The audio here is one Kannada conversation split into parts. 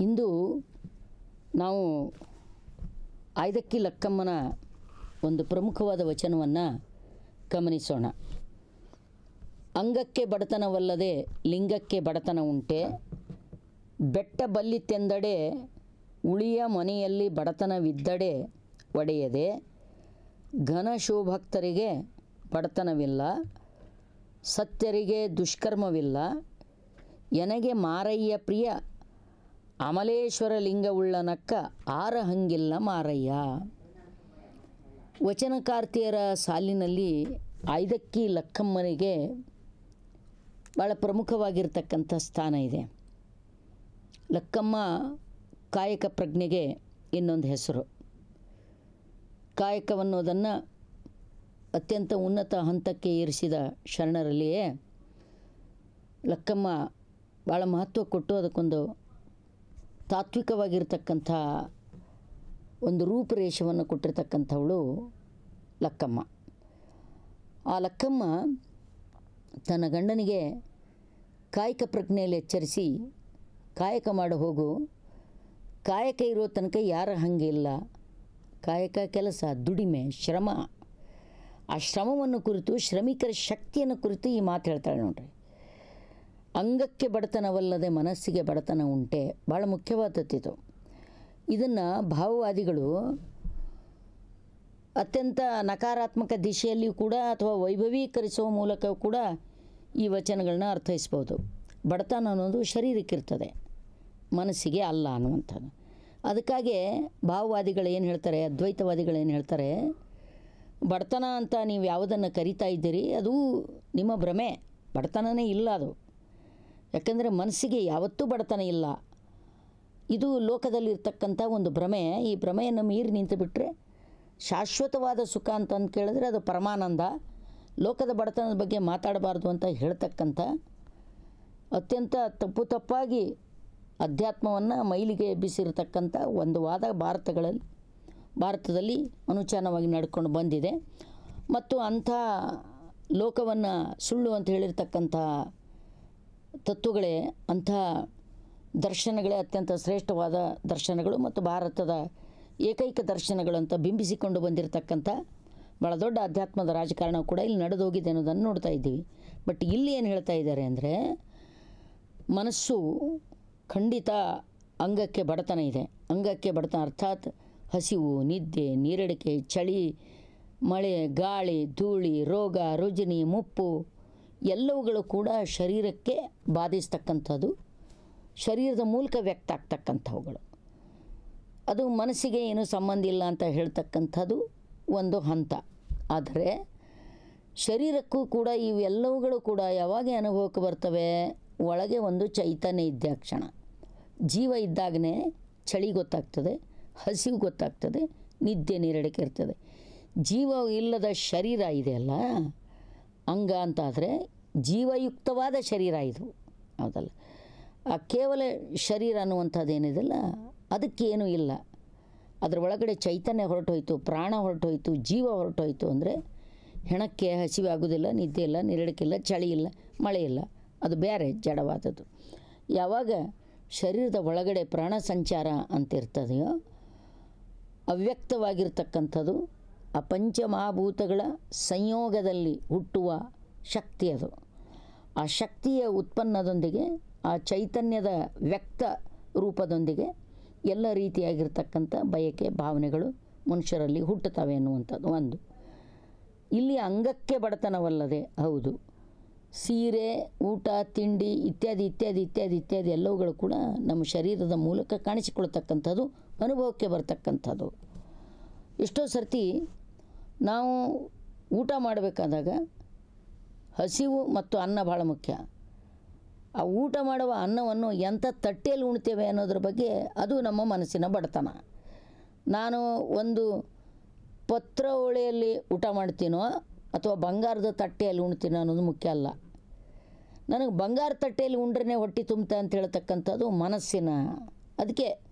ಇಂದು ನಾವು ಆಯ್ದಕ್ಕಿ ಲಕ್ಕಮ್ಮನ ಒಂದು ಪ್ರಮುಖವಾದ ವಚನವನ್ನು ಗಮನಿಸೋಣ. ಅಂಗಕ್ಕೆ ಬಡತನವಲ್ಲದೆ ಲಿಂಗಕ್ಕೆ ಬಡತನ ಉಂಟೆ. ಬೆಟ್ಟ ಬಲ್ಲಿತೆಂದಡೆ ಉಳಿಯ ಮನೆಯಲ್ಲಿ ಬಡತನವಿದ್ದಡೆ ಒಡೆಯದೆ. ಘನ ಶೋಭಕ್ತರಿಗೆ ಬಡತನವಿಲ್ಲ, ಸತ್ಯರಿಗೆ ದುಷ್ಕರ್ಮವಿಲ್ಲ. ಎನಗೆ ಮಾರಯ್ಯ ಪ್ರಿಯ ಅಮಲೇಶ್ವರ ಲಿಂಗವುಳ್ಳನಕ್ಕ ಆರ ಹಂಗಿಲ್ಲ ಮಾರಯ್ಯ ವಚನಕಾರ್ತಿಯರ ಸಾಲಿನಲ್ಲಿ ಐದಕ್ಕಿ ಲಕ್ಕಮ್ಮನಿಗೆ ಭಾಳ ಪ್ರಮುಖವಾಗಿರ್ತಕ್ಕಂಥ ಸ್ಥಾನ ಇದೆ. ಲಕ್ಕಮ್ಮ ಕಾಯಕ ಪ್ರಜ್ಞೆಗೆ ಇನ್ನೊಂದು ಹೆಸರು. ಕಾಯಕವನ್ನೋದನ್ನು ಅತ್ಯಂತ ಉನ್ನತ ಹಂತಕ್ಕೆ ಏರಿಸಿದ ಶರಣರಲ್ಲಿಯೇ ಲಕ್ಕಮ್ಮ ಭಾಳ ಮಹತ್ವ ಕೊಟ್ಟು ಅದಕ್ಕೊಂದು ತಾತ್ವಿಕವಾಗಿರ್ತಕ್ಕಂಥ ಒಂದು ರೂಪುರೇಷವನ್ನು ಕೊಟ್ಟಿರ್ತಕ್ಕಂಥವಳು ಲಕ್ಕಮ್ಮ. ಆ ಲಕ್ಕಮ್ಮ ತನ್ನ ಗಂಡನಿಗೆ ಕಾಯಕ ಪ್ರಜ್ಞೆಯಲ್ಲಿ ಎಚ್ಚರಿಸಿ ಕಾಯಕ ಮಾಡಿ ಹೋಗು. ಕಾಯಕ ಇರೋ ತನಕ ಯಾರ ಹಾಗೆ ಇಲ್ಲ. ಕಾಯಕ ಕೆಲಸ, ದುಡಿಮೆ, ಶ್ರಮ. ಆ ಶ್ರಮವನ್ನು ಕುರಿತು, ಶ್ರಮಿಕರ ಶಕ್ತಿಯನ್ನು ಕುರಿತು ಈ ಮಾತು ಹೇಳ್ತಾಳೆ ನೋಡ್ರಿ. ಅಂಗಕ್ಕೆ ಬಡತನವಲ್ಲದೆ ಮನಸ್ಸಿಗೆ ಬಡತನ ಉಂಟೆ. ಭಾಳ ಮುಖ್ಯವಾದದ್ದಿದು. ಇದನ್ನು ಭಾವವಾದಿಗಳು ಅತ್ಯಂತ ನಕಾರಾತ್ಮಕ ದಿಶೆಯಲ್ಲಿಯೂ ಕೂಡ ಅಥವಾ ವೈಭವೀಕರಿಸುವ ಮೂಲಕ ಕೂಡ ಈ ವಚನಗಳನ್ನ ಅರ್ಥೈಸ್ಬೋದು. ಬಡತನ ಅನ್ನೋದು ಶರೀರಕ್ಕಿರ್ತದೆ. ಮನಸ್ಸಿಗೆ ಅಲ್ಲ ಅನ್ನುವಂಥದ್ದು. ಅದಕ್ಕಾಗಿ ಭಾವವಾದಿಗಳು ಏನು ಹೇಳ್ತಾರೆ, ಅದ್ವೈತವಾದಿಗಳು ಏನು ಹೇಳ್ತಾರೆ, ಬಡತನ ಅಂತ ನೀವು ಯಾವುದನ್ನು ಕರಿತಾ ಇದ್ದೀರಿ, ಅದು ನಿಮ್ಮ ಭ್ರಮೆ. ಬಡತನನೇ ಇಲ್ಲ ಅದು. ಯಾಕಂದರೆ ಮನಸ್ಸಿಗೆ ಯಾವತ್ತೂ ಬಡತನ ಇಲ್ಲ. ಇದು ಲೋಕದಲ್ಲಿರ್ತಕ್ಕಂಥ ಒಂದು ಭ್ರಮೆ. ಈ ಭ್ರಮೆಯನ್ನು ಮೀರಿ ನಿಂತು ಬಿಟ್ಟರೆ ಶಾಶ್ವತವಾದ ಸುಖ ಅಂತಂದು ಕೇಳಿದ್ರೆ ಅದು ಪರಮಾನಂದ. ಲೋಕದ ಬಡತನದ ಬಗ್ಗೆ ಮಾತಾಡಬಾರ್ದು ಅಂತ ಹೇಳ್ತಕ್ಕಂಥ ಅತ್ಯಂತ ತಪ್ಪು ತಪ್ಪಾಗಿ ಅಧ್ಯಾತ್ಮವನ್ನು ಮೈಲಿಗೆ ಎಬ್ಬಿಸಿರತಕ್ಕಂಥ ಒಂದು ವಾದ ಭಾರತಗಳಲ್ಲಿ, ಭಾರತದಲ್ಲಿ ಅನುಚಾನವಾಗಿ ನಡ್ಕೊಂಡು ಬಂದಿದೆ. ಮತ್ತು ಅಂಥ ಲೋಕವನ್ನು ಸುಳ್ಳು ಅಂತ ಹೇಳಿರ್ತಕ್ಕಂಥ ತತ್ವಗಳೇ ಅಂಥ ದರ್ಶನಗಳೇ ಅತ್ಯಂತ ಶ್ರೇಷ್ಠವಾದ ದರ್ಶನಗಳು ಮತ್ತು ಭಾರತದ ಏಕೈಕ ದರ್ಶನಗಳು ಅಂತ ಬಿಂಬಿಸಿಕೊಂಡು ಬಂದಿರತಕ್ಕಂಥ ಭಾಳ ದೊಡ್ಡ ಅಧ್ಯಾತ್ಮದ ರಾಜಕಾರಣ ಕೂಡ ಇಲ್ಲಿ ನಡೆದೋಗಿದೆ ಅನ್ನೋದನ್ನು ನೋಡ್ತಾ ಇದ್ದೀವಿ. ಬಟ್ ಇಲ್ಲಿ ಏನು ಹೇಳ್ತಾ ಇದ್ದಾರೆ ಅಂದರೆ ಮನಸ್ಸು ಖಂಡಿತ ಅಂಗಕ್ಕೆ ಬಡತನ ಇದೆ. ಅಂಗಕ್ಕೆ ಬಡತನ ಅರ್ಥಾತ್ ಹಸಿವು, ನಿದ್ದೆ, ನೀರಡಿಕೆ, ಚಳಿ, ಮಳೆ, ಗಾಳಿ, ಧೂಳಿ, ರೋಗ, ರುಜಿನಿ, ಮುಪ್ಪು ಎಲ್ಲವುಗಳು ಕೂಡ ಶರೀರಕ್ಕೆ ಬಾಧಿಸ್ತಕ್ಕಂಥದ್ದು. ಶರೀರದ ಮೂಲಕ ವ್ಯಕ್ತ ಆಗ್ತಕ್ಕಂಥವುಗಳು. ಅದು ಮನಸ್ಸಿಗೆ ಏನು ಸಂಬಂಧ ಇಲ್ಲ ಅಂತ ಹೇಳ್ತಕ್ಕಂಥದ್ದು ಒಂದು ಹಂತ. ಆದರೆ ಶರೀರಕ್ಕೂ ಕೂಡ ಇವೆಲ್ಲವುಗಳು ಕೂಡ ಯಾವಾಗ ಅನುಭವಕ್ಕೆ ಬರ್ತವೆ? ಒಳಗೆ ಒಂದು ಚೈತನ್ಯ ಇದ್ದ ಕ್ಷಣ. ಜೀವ ಇದ್ದಾಗನೇ ಚಳಿ ಗೊತ್ತಾಗ್ತದೆ, ಹಸಿವು ಗೊತ್ತಾಗ್ತದೆ, ನಿದ್ದೆ ನೀರಡಿಕೆ ಇರ್ತದೆ. ಜೀವ ಇಲ್ಲದ ಶರೀರ ಇದೆಯಲ್ಲ ಅಂಗ ಅಂತಾದರೆ ಜೀವಯುಕ್ತವಾದ ಶರೀರ ಇದು. ಹೌದಲ್ಲ? ಆ ಕೇವಲ ಶರೀರ ಅನ್ನುವಂಥದ್ದು ಏನಿದೆಯಲ್ಲ ಅದಕ್ಕೇನೂ ಇಲ್ಲ. ಅದರ ಒಳಗಡೆ ಚೈತನ್ಯ ಹೊರಟೋಯ್ತು, ಪ್ರಾಣ ಹೊರಟೋಯ್ತು, ಜೀವ ಹೊರಟೋಯ್ತು ಅಂದರೆ ಹೆಣಕ್ಕೆ ಹಸಿವೆ ಆಗೋದಿಲ್ಲ, ನಿದ್ದೆ ಇಲ್ಲ ನಿರಡಿಕಿಲ್ಲ ಚಳಿ ಇಲ್ಲ, ಮಳೆ ಇಲ್ಲ. ಅದು ಬೇರೆ ಜಡವಾದದ್ದು. ಯಾವಾಗ ಶರೀರದ ಒಳಗಡೆ ಪ್ರಾಣ ಸಂಚಾರ ಅಂತಿರ್ತದೆಯೋ, ಅವ್ಯಕ್ತವಾಗಿರ್ತಕ್ಕಂಥದ್ದು ಆ ಪಂಚಮಹಾಭೂತಗಳ ಸಂಯೋಗದಲ್ಲಿ ಹುಟ್ಟುವ ಶಕ್ತಿ ಅದು. ಆ ಶಕ್ತಿಯ ಉತ್ಪನ್ನದೊಂದಿಗೆ, ಆ ಚೈತನ್ಯದ ವ್ಯಕ್ತ ರೂಪದೊಂದಿಗೆ ಎಲ್ಲ ರೀತಿಯಾಗಿರ್ತಕ್ಕಂಥ ಬಯಕೆ ಭಾವನೆಗಳು ಮನುಷ್ಯರಲ್ಲಿ ಹುಟ್ಟುತ್ತವೆ ಅನ್ನುವಂಥದ್ದು ಒಂದು. ಇಲ್ಲಿ ಅಂಗಕ್ಕೆ ಬಡತನವಲ್ಲದೆ, ಹೌದು, ಸೀರೆ, ಊಟ, ತಿಂಡಿ ಇತ್ಯಾದಿ ಇತ್ಯಾದಿ ಇತ್ಯಾದಿ ಇತ್ಯಾದಿ ಎಲ್ಲವುಗಳು ಕೂಡ ನಮ್ಮ ಶರೀರದ ಮೂಲಕ ಕಾಣಿಸಿಕೊಳ್ತಕ್ಕಂಥದ್ದು ಅನುಭವಕ್ಕೆ ಬರ್ತಕ್ಕಂಥದ್ದು. ಎಷ್ಟೋ ಸರ್ತಿ ನಾವು ಊಟ ಮಾಡಬೇಕಾದಾಗ ಹಸಿವು ಮತ್ತು ಅನ್ನ ಭಾಳ ಮುಖ್ಯ. ಆ ಊಟ ಮಾಡುವ ಅನ್ನವನ್ನು ಎಂಥ ತಟ್ಟೆಯಲ್ಲಿ ಉಣ್ತೇವೆ ಅನ್ನೋದ್ರ ಬಗ್ಗೆ ಅದು ನಮ್ಮ ಮನಸ್ಸಿನ ಬಡತನ. ನಾನು ಒಂದು ಪತ್ರ ಒಳೆಯಲ್ಲಿ ಊಟ ಮಾಡ್ತೀನೋ ಅಥವಾ ಬಂಗಾರದ ತಟ್ಟೆಯಲ್ಲಿ ಉಣ್ತೀನೋ ಅನ್ನೋದು ಮುಖ್ಯ ಅಲ್ಲ. ನನಗೆ ಬಂಗಾರ ತಟ್ಟೆಯಲ್ಲಿ ಉಂಡ್ರೆ ಹೊಟ್ಟೆ ತುಂಬುತ್ತೆ ಅಂತ ಹೇಳ್ತಕ್ಕಂಥದ್ದು ಮನಸ್ಸಿನ, ಅದಕ್ಕೆ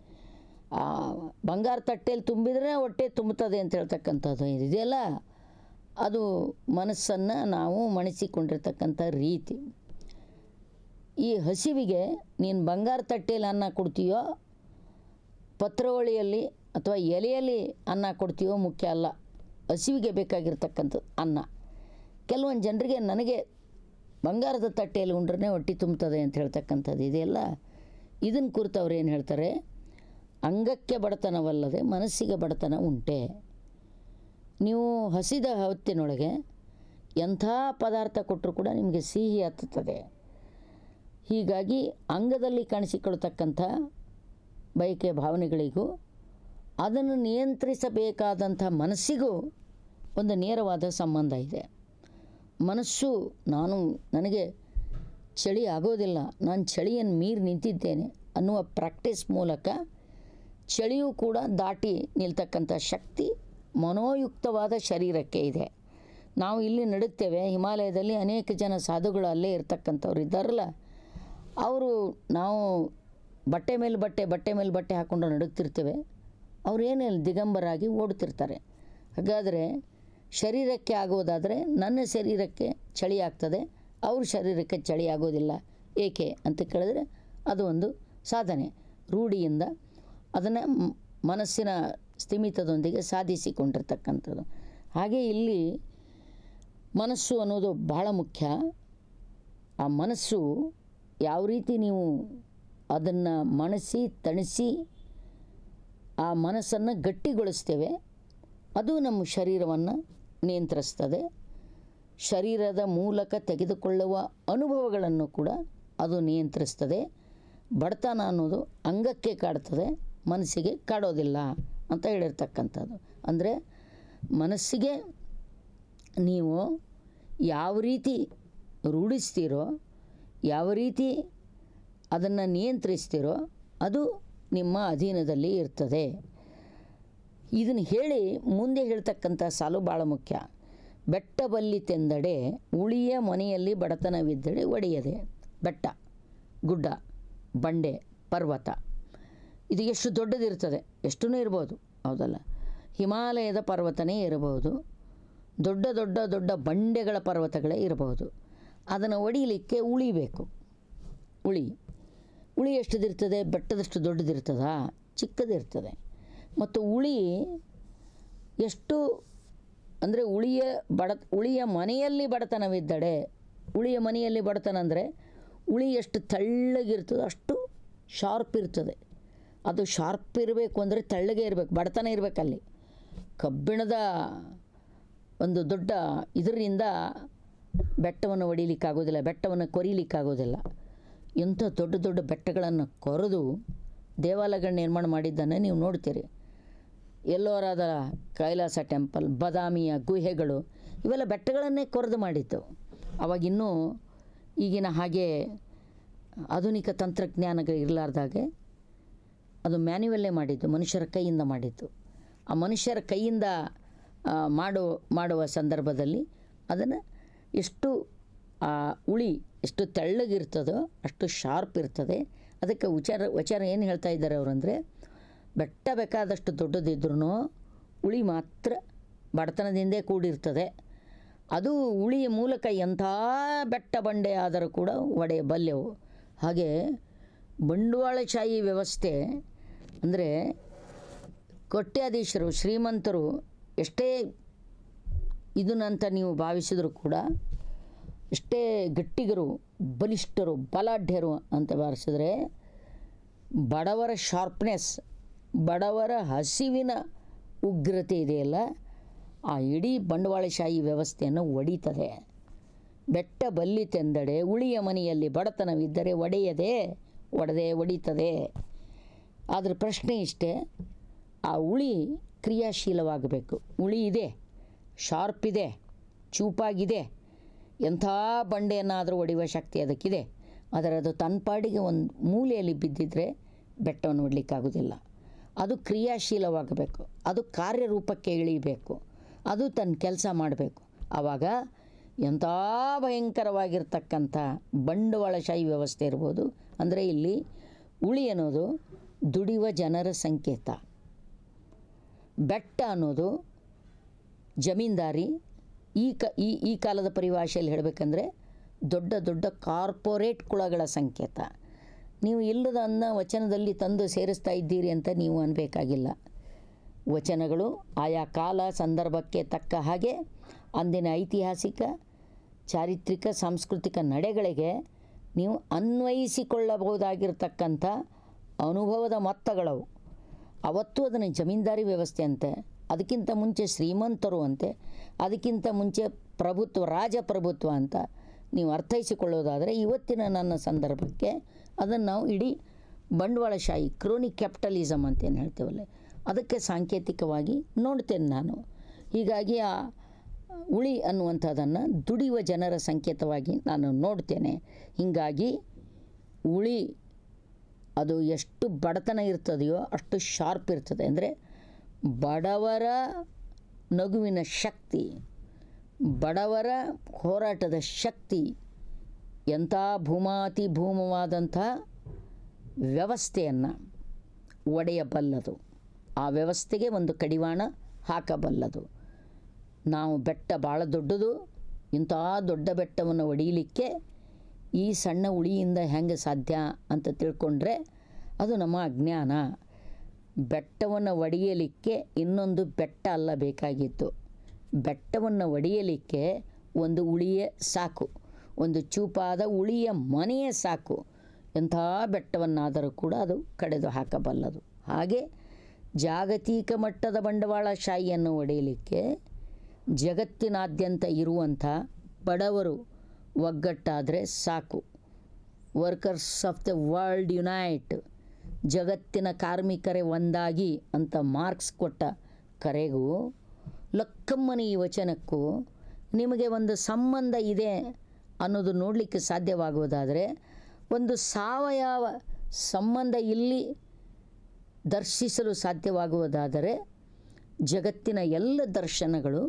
ಬಂಗಾರ ತಟ್ಟೆಯಲ್ಲಿ ತುಂಬಿದ್ರೆ ಹೊಟ್ಟೆ ತುಂಬುತ್ತದೆ ಅಂತ ಹೇಳ್ತಕ್ಕಂಥದ್ದು ಇದೆಯಲ್ಲ? ಅದು ಮನಸ್ಸನ್ನು ನಾವು ಮಣಿಸಿಕೊಂಡಿರ್ತಕ್ಕಂಥ ರೀತಿ. ಈ ಹಸಿವಿಗೆ ನೀನು ಬಂಗಾರ ತಟ್ಟೆಯಲ್ಲಿ ಅನ್ನ ಕೊಡ್ತೀಯೋ ಪತ್ರವಳಿಯಲ್ಲಿ ಅಥವಾ ಎಲೆಯಲ್ಲಿ ಅನ್ನ ಕೊಡ್ತೀಯೋ ಮುಖ್ಯ ಅಲ್ಲ. ಹಸಿವಿಗೆ ಬೇಕಾಗಿರ್ತಕ್ಕಂಥದ್ದು ಅನ್ನ. ಕೆಲವೊಂದು ಜನರಿಗೆ ನನಗೆ ಬಂಗಾರದ ತಟ್ಟೆಯಲ್ಲಿ ಉಂಡ್ರೆ ಹೊಟ್ಟೆ ತುಂಬುತ್ತದೆ ಅಂತ ಹೇಳ್ತಕ್ಕಂಥದ್ದು ಇದೆಯಲ್ಲ? ಇದನ್ನು ಕುರಿತು ಅವ್ರು ಏನು ಹೇಳ್ತಾರೆ? ಅಂಗಕ್ಕೆ ಬಡತನವಲ್ಲದೆ ಮನಸ್ಸಿಗೆ ಬಡತನ ಉಂಟೆ. ನೀವು ಹಸಿದ ಹೊತ್ತಿನೊಳಗೆ ಎಂಥ ಪದಾರ್ಥ ಕೊಟ್ಟರು ಕೂಡ ನಿಮಗೆ ಸಿಹಿ ಹತ್ತುತ್ತದೆ. ಹೀಗಾಗಿ ಅಂಗದಲ್ಲಿ ಕಾಣಿಸಿಕೊಳ್ತಕ್ಕಂಥ ಬಯಕೆ ಭಾವನೆಗಳಿಗೂ ಅದನ್ನು ನಿಯಂತ್ರಿಸಬೇಕಾದಂಥ ಮನಸ್ಸಿಗೂ ಒಂದು ನೇರವಾದ ಸಂಬಂಧ ಇದೆ. ಮನಸ್ಸು ನಾನು ನನಗೆ ಚಳಿ ಆಗೋದಿಲ್ಲ, ನಾನು ಚಳಿಯನ್ನು ಮೀರಿ ನಿಂತಿದ್ದೇನೆ ಅನ್ನುವ ಪ್ರಾಕ್ಟೀಸ್ ಮೂಲಕ ಚಳಿಯೂ ಕೂಡ ದಾಟಿ ನಿಲ್ತಕ್ಕಂಥ ಶಕ್ತಿ ಮನೋಯುಕ್ತವಾದ ಶರೀರಕ್ಕೆ ಇದೆ. ನಾವು ಇಲ್ಲಿ ನಡುತ್ತೇವೆ. ಹಿಮಾಲಯದಲ್ಲಿ ಅನೇಕ ಜನ ಸಾಧುಗಳು ಅಲ್ಲೇ ಇರ್ತಕ್ಕಂಥವ್ರು ಇದ್ದಾರಲ್ಲ. ಅವರು ನಾವು ಬಟ್ಟೆ ಮೇಲೆ ಬಟ್ಟೆ ಬಟ್ಟೆ ಮೇಲೆ ಬಟ್ಟೆ ಹಾಕ್ಕೊಂಡು ನಡುತ್ತಿರ್ತೇವೆ. ಅವ್ರು ಏನಿಲ್ಲ ದಿಗಂಬರಾಗಿ ಓಡ್ತಿರ್ತಾರೆ ಹಾಗಾದರೆ ಶರೀರಕ್ಕೆ ಆಗೋದಾದರೆ ನನ್ನ ಶರೀರಕ್ಕೆ ಚಳಿ ಆಗ್ತದೆ. ಅವ್ರ ಶರೀರಕ್ಕೆ ಚಳಿ ಆಗೋದಿಲ್ಲ. ಏಕೆ ಅಂತ ಕೇಳಿದ್ರೆ ಅದು ಒಂದು ಸಾಧನೆ. ರೂಢಿಯಿಂದ ಅದನ್ನು ಮನಸ್ಸಿನ ಸ್ಥಿಮಿತದೊಂದಿಗೆ ಸಾಧಿಸಿಕೊಂಡಿರ್ತಕ್ಕಂಥದ್ದು. ಹಾಗೆ ಇಲ್ಲಿ ಮನಸ್ಸು ಅನ್ನೋದು ಬಹಳ ಮುಖ್ಯ. ಆ ಮನಸ್ಸು ಯಾವ ರೀತಿ ನೀವು ಅದನ್ನು ಮಣಸಿ, ತಣಿಸಿ, ಆ ಮನಸ್ಸನ್ನು ಗಟ್ಟಿಗೊಳಿಸ್ತೇವೆ, ಅದು ನಮ್ಮ ಶರೀರವನ್ನು ನಿಯಂತ್ರಿಸ್ತದೆ. ಶರೀರದ ಮೂಲಕ ತೆಗೆದುಕೊಳ್ಳುವ ಅನುಭವಗಳನ್ನು ಕೂಡ ಅದು ನಿಯಂತ್ರಿಸ್ತದೆ. ಬಡತನ ಅನ್ನೋದು ಅಂಗಕ್ಕೆ ಕಾಡ್ತದೆ. ಮನಸ್ಸಿಗೆ ಕಾಡೋದಿಲ್ಲ ಅಂತ ಹೇಳಿರ್ತಕ್ಕಂಥದ್ದು. ಅಂದರೆ ಮನಸ್ಸಿಗೆ ನೀವು ಯಾವ ರೀತಿ ರೂಢಿಸ್ತೀರೋ, ಯಾವ ರೀತಿ ಅದನ್ನು ನಿಯಂತ್ರಿಸ್ತೀರೋ ಅದು ನಿಮ್ಮ ಅಧೀನದಲ್ಲಿ ಇರ್ತದೆ. ಇದನ್ನು ಹೇಳಿ ಮುಂದೆ ಹೇಳ್ತಕ್ಕಂಥ ಸಾಲು ಭಾಳ ಮುಖ್ಯ. ಬೆಟ್ಟ ಬಲ್ಲಿ ತೆಂದಡೆ ಉಳಿಯ ಮನೆಯಲ್ಲಿ ಬಡತನವಿದ್ದಡೆ ಒಡೆಯದೆ. ಬೆಟ್ಟ, ಗುಡ್ಡ, ಬಂಡೆ, ಪರ್ವತ. ಇದು ಎಷ್ಟು ದೊಡ್ಡದಿರ್ತದೆ ಎಷ್ಟೂ ಇರ್ಬೋದು, ಹೌದಲ್ಲ? ಹಿಮಾಲಯದ ಪರ್ವತನೇ ಇರಬಹುದು, ದೊಡ್ಡ ದೊಡ್ಡ ದೊಡ್ಡ ಬಂಡೆಗಳ ಪರ್ವತಗಳೇ ಇರಬಹುದು. ಅದನ್ನು ಒಡಿಲಿಕ್ಕೆ ಉಳಿಬೇಕು ಉಳಿ. ಉಳಿ ಎಷ್ಟದಿರ್ತದೆ? ಬೆಟ್ಟದಷ್ಟು ದೊಡ್ಡದಿರ್ತದಾ? ಚಿಕ್ಕದಿರ್ತದೆ. ಮತ್ತು ಉಳಿ ಎಷ್ಟು, ಅಂದರೆ ಉಳಿಯ ಬಡ, ಉಳಿಯ ಮನೆಯಲ್ಲಿ ಬಡತನವಿದ್ದಡೆ, ಉಳಿಯ ಮನೆಯಲ್ಲಿ ಬಡತನ ಅಂದರೆ ಉಳಿ ಎಷ್ಟು ತೆಳ್ಳಗಿರ್ತದೋ ಅಷ್ಟು ಶಾರ್ಪ್ ಇರ್ತದೆ. ಅದು ಶಾರ್ಪ್ ಇರಬೇಕು ಅಂದರೆ ತೆಳ್ಳಗೆ ಇರಬೇಕು, ಬಡತನ ಇರಬೇಕಲ್ಲಿ ಕಬ್ಬಿಣದ ಒಂದು ದೊಡ್ಡ ಇದರಿಂದ ಬೆಟ್ಟವನ್ನು ಒಡಿಲಿಕ್ಕಾಗೋದಿಲ್ಲ, ಬೆಟ್ಟವನ್ನು ಕೊರಿಲಿಕ್ಕಾಗೋದಿಲ್ಲ. ಇಂಥ ದೊಡ್ಡ ದೊಡ್ಡ ಬೆಟ್ಟಗಳನ್ನು ಕೊರೆದು ದೇವಾಲಯಗಳನ್ನ ನಿರ್ಮಾಣ ಮಾಡಿದ್ದನ್ನು ನೀವು ನೋಡ್ತೀರಿ. ಎಲ್ಲೋರಾದ ಕೈಲಾಸ ಟೆಂಪಲ್, ಬದಾಮಿಯ ಗುಹೆಗಳು, ಇವೆಲ್ಲ ಬೆಟ್ಟಗಳನ್ನೇ ಕೊರೆದು ಮಾಡಿತ್ತು ಅವಾಗಿನ್ನೂ ಈಗಿನ ಹಾಗೆ ಆಧುನಿಕ ತಂತ್ರಜ್ಞಾನಗಳು ಇರಲಾರ್ದಾಗೆ ಅದು ಮ್ಯಾನ್ಯುವಲ್ಲೇ ಮಾಡಿದ್ದು, ಮನುಷ್ಯರ ಕೈಯಿಂದ ಮಾಡಿದ್ದು. ಆ ಮನುಷ್ಯರ ಕೈಯಿಂದ ಮಾಡು ಮಾಡೋ, ಮಾಡುವ ಸಂದರ್ಭದಲ್ಲಿ ಅದನ್ನು ಎಷ್ಟು, ಆ, ಉಳಿ, ಎಷ್ಟು ತೆಳ್ಳಗಿರ್ತದೋ ಅಷ್ಟು ಶಾರ್ಪ್ ಇರ್ತದೆ. ಅದಕ್ಕೆ ವಿಚಾರ ವಿಚಾರ ಏನು ಹೇಳ್ತಾ ಇದ್ದಾರೆ ಅವರಂದರೆ ಬೆಟ್ಟ ಬೇಕಾದಷ್ಟು ದೊಡ್ಡದಿದ್ರೂ ಉಳಿ ಮಾತ್ರ ಬಡತನದಿಂದೇ ಕೂಡಿರ್ತದೆ. ಅದು ಉಳಿಯ ಮೂಲಕ ಎಂಥ ಬೆಟ್ಟ ಬಂಡೆ ಆದರೂ ಕೂಡ ಒಡೆಯಬಲ್ಲೆವು. ಹಾಗೆ ಬಂಡವಾಳಶಾಹಿ ವ್ಯವಸ್ಥೆ ಅಂದರೆ ಕೊಟ್ಯಾಧೀಶರು, ಶ್ರೀಮಂತರು ಎಷ್ಟೇ ಇದನ್ನಂತ ನೀವು ಭಾವಿಸಿದರೂ ಕೂಡ ಎಷ್ಟೇ ಗಟ್ಟಿಗರು, ಬಲಿಷ್ಠರು, ಬಲಾಢ್ಯರು ಅಂತ ಭಾವಿಸಿದರೆ ಬಡವರ ಶಾರ್ಪ್ನೆಸ್ ಬಡವರ ಹಸಿವಿನ ಉಗ್ರತೆ ಇದೆಯಲ್ಲ, ಆ ಇಡೀ ಬಂಡವಾಳಶಾಹಿ ವ್ಯವಸ್ಥೆಯನ್ನು ಒಡೀತದೆ. ಬೆಟ್ಟ ಬಲ್ಲಿತೆಂದಡೆ ಉಳಿಯ ಮನೆಯಲ್ಲಿ ಬಡತನವಿದ್ದರೆ ಒಡೆಯದೆ, ಒಡೆದೇ ಒಡಿತದೆ. ಅದರ ಪ್ರಶ್ನೆ ಇಷ್ಟೇ, ಆ ಉಳಿ ಕ್ರಿಯಾಶೀಲವಾಗಬೇಕು. ಉಳಿ ಇದೆ, ಶಾರ್ಪ್ ಇದೆ, ಚೂಪಾಗಿದೆ, ಎಂಥ ಬಂಡೆಯನ್ನಾದರೂ ಒಡೆಯುವ ಶಕ್ತಿ ಅದಕ್ಕಿದೆ. ಆದರೆ ಅದು ತನ್ನ ಪಾಡಿಗೆ ಒಂದು ಮೂಲೆಯಲ್ಲಿ ಬಿದ್ದಿದ್ದರೆ ಬೆಟ್ಟವನ್ನು ನೋಡಲಿಕ್ಕಾಗೋದಿಲ್ಲ ಅದು ಕ್ರಿಯಾಶೀಲವಾಗಬೇಕು, ಅದು ಕಾರ್ಯರೂಪಕ್ಕೆ ಇಳಿಬೇಕು, ಅದು ತನ್ನ ಕೆಲಸ ಮಾಡಬೇಕು. ಆವಾಗ ಎಂಥ ಭಯಂಕರವಾಗಿರ್ತಕ್ಕಂಥ ಬಂಡವಾಳಶಾಹಿ ವ್ಯವಸ್ಥೆ ಇರ್ಬೋದು. ಅಂದರೆ ಇಲ್ಲಿ ಉಳಿ ಅನ್ನೋದು ದುಡಿಯುವ ಜನರ ಸಂಕೇತ. ಬೆಟ್ಟ ಅನ್ನೋದು ಜಮೀನ್ದಾರಿ. ಈ ಕ, ಈ ಈ ಕಾಲದ ಪರಿಭಾಷೆಯಲ್ಲಿ ಹೇಳಬೇಕಂದ್ರೆ ದೊಡ್ಡ ದೊಡ್ಡ ಕಾರ್ಪೊರೇಟ್ ಕುಳಗಳ ಸಂಕೇತ. ನೀವು ಇಲ್ಲದನ್ನ ವಚನದಲ್ಲಿ ತಂದು ಸೇರಿಸ್ತಾ ಇದ್ದೀರಿ ಅಂತ ನೀವು ಅನ್ಬೇಕಾಗಿಲ್ಲ. ವಚನಗಳು ಆಯಾ ಕಾಲ ಸಂದರ್ಭಕ್ಕೆ ತಕ್ಕ ಹಾಗೆ ಅಂದಿನ ಐತಿಹಾಸಿಕ, ಚಾರಿತ್ರಿಕ, ಸಾಂಸ್ಕೃತಿಕ ನಡೆಗಳಿಗೆ ನೀವು ಅನ್ವಯಿಸಿಕೊಳ್ಳಬಹುದಾಗಿರ್ತಕ್ಕಂಥ ಅನುಭವದ ಮೊತ್ತಗಳವು. ಅವತ್ತು ಅದನ್ನು ಜಮೀನ್ದಾರಿ ವ್ಯವಸ್ಥೆ ಅಂತೆ, ಅದಕ್ಕಿಂತ ಮುಂಚೆ ಶ್ರೀಮಂತರು ಅಂತೆ, ಅದಕ್ಕಿಂತ ಮುಂಚೆ ಪ್ರಭುತ್ವ ರಾಜಪ್ರಭುತ್ವ ಅಂತ ನೀವು ಅರ್ಥೈಸಿಕೊಳ್ಳೋದಾದರೆ ಇವತ್ತಿನ ನನ್ನ ಸಂದರ್ಭಕ್ಕೆ ಅದನ್ನು ನಾವು ಇಡೀ ಬಂಡವಾಳಶಾಹಿ ಕ್ರೋನಿ ಕ್ಯಾಪಿಟಲಿಸಮ್ ಅಂತ ಏನು ಹೇಳ್ತೇವಲ್ಲ, ಅದಕ್ಕೆ ಸಾಂಕೇತಿಕವಾಗಿ ನೋಡ್ತೇನೆ ನಾನು. ಹೀಗಾಗಿ ಆ ಉಳಿ ಅನ್ನುವಂಥದ್ದನ್ನು ದುಡಿಯುವ ಜನರ ಸಂಕೇತವಾಗಿ ನಾನು ನೋಡ್ತೇನೆ. ಹೀಗಾಗಿ ಉಳಿ ಅದು ಎಷ್ಟು ಬಡತನ ಇರ್ತದೆಯೋ ಅಷ್ಟು ಶಾರ್ಪ್ ಇರ್ತದೆ. ಅಂದರೆ ಬಡವರ ನಗುವಿನ ಶಕ್ತಿ, ಬಡವರ ಹೋರಾಟದ ಶಕ್ತಿ, ಎಂಥ ಭೂಮಾತಿ ಭೂಮವಾದಂಥ ವ್ಯವಸ್ಥೆಯನ್ನು ಒಡೆಯಬಲ್ಲದು. ಆ ವ್ಯವಸ್ಥೆಗೆ ಒಂದು ಕಡಿವಾಣ ಹಾಕಬಲ್ಲದು. ನಾವು ಬೆಟ್ಟ ಭಾಳ ದೊಡ್ಡದು, ಇಂಥ ದೊಡ್ಡ ಬೆಟ್ಟವನ್ನು ಒಡೆಯಲಿಕ್ಕೆ ಈ ಸಣ್ಣ ಉಳಿಯಿಂದ ಹೆಂಗೆ ಸಾಧ್ಯ ಅಂತ ತಿಳ್ಕೊಂಡ್ರೆ ಅದು ನಮ್ಮ ಅಜ್ಞಾನ. ಬೆಟ್ಟವನ್ನು ಒಡೆಯಲಿಕ್ಕೆ ಇನ್ನೊಂದು ಬೆಟ್ಟ ಅಲ್ಲ ಬೇಕಾಗಿತ್ತು. ಬೆಟ್ಟವನ್ನು ಒಡೆಯಲಿಕ್ಕೆ ಒಂದು ಉಳಿಯ ಸಾಕು. ಒಂದು ಚೂಪಾದ ಉಳಿಯ ಮನೆಯ ಸಾಕು. ಎಂಥ ಬೆಟ್ಟವನ್ನಾದರೂ ಕೂಡ ಅದು ಕಡೆದು ಹಾಕಬಲ್ಲದು. ಹಾಗೆ ಜಾಗತಿಕ ಮಟ್ಟದ ಬಂಡವಾಳ ಶಾಹಿಯನ್ನು ಒಡೆಯಲಿಕ್ಕೆ ಜಗತ್ತಿನಾದ್ಯಂತ ಇರುವಂಥ ಬಡವರು ಒಗ್ಗಟ್ಟಾದರೆ ಸಾಕು. Workers of the world unite, ಜಗತ್ತಿನ ಕಾರ್ಮಿಕರೇ ಒಂದಾಗಿ ಅಂತ ಮಾರ್ಕ್ಸ್ ಕೊಟ್ಟ ಕರೆಗೂ, ಲಕ್ಕಮ್ಮನ ಈ ವಚನಕ್ಕೂ ನಿಮಗೆ ಒಂದು ಸಂಬಂಧ ಇದೆ ಅನ್ನೋದು ನೋಡಲಿಕ್ಕೆ ಸಾಧ್ಯವಾಗುವುದಾದರೆ, ಒಂದು ಸಾವಯವ ಸಂಬಂಧ ಇಲ್ಲಿ ದರ್ಶಿಸಲು ಸಾಧ್ಯವಾಗುವುದಾದರೆ, ಜಗತ್ತಿನ ಎಲ್ಲ ದರ್ಶನಗಳು